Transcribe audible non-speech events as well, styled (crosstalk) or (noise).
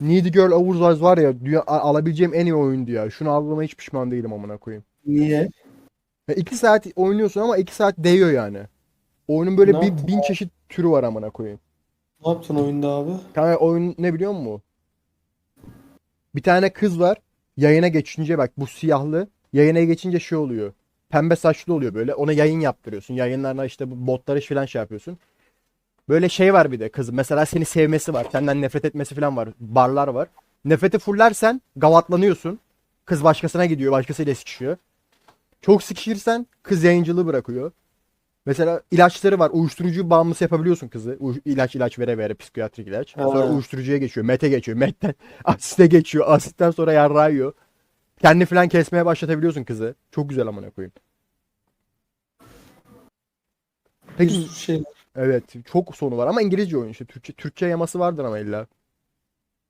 Needy Girl Oversize var ya dünya, alabileceğim en iyi oyundu ya. Şunu aldığıma hiç pişman değilim amına koyayım. Niye? Ya iki saat oynuyorsun ama iki saat değiyor yani. Oyunun böyle Ne bir bin çeşit türü var amına koyayım. Ne yaptın oyunda abi? Kanka oyun ne biliyor musun? Bir tane kız var. Yayına geçince bak bu siyahlı. Yayına geçince şey oluyor. Pembe saçlı oluyor böyle. Ona yayın yaptırıyorsun. Yayınlarına işte botları falan şey yapıyorsun. Böyle şey var bir de kız. Mesela seni sevmesi var. Senden nefret etmesi falan var. Barlar var. Nefreti fullersen gavatlanıyorsun. Kız başkasına gidiyor. Başkasıyla sikişiyor. Çok sikişirsen kız yayıncılığı bırakıyor. Mesela ilaçları var. Uyuşturucu bağımlısı yapabiliyorsun kızı. Uy- ilaç ilaç vere vere psikiyatrik ilaç. Sonra Ha. uyuşturucuya geçiyor. Mete geçiyor. Metten (laughs) asiste geçiyor. Asitten sonra yarrağı yiyor. Kendi falan kesmeye başlatabiliyorsun kızı. Çok güzel amına koyayım. Peki şey. Evet çok sonu var ama İngilizce oyun işte. Türkçe Türkçe yaması vardır ama illa.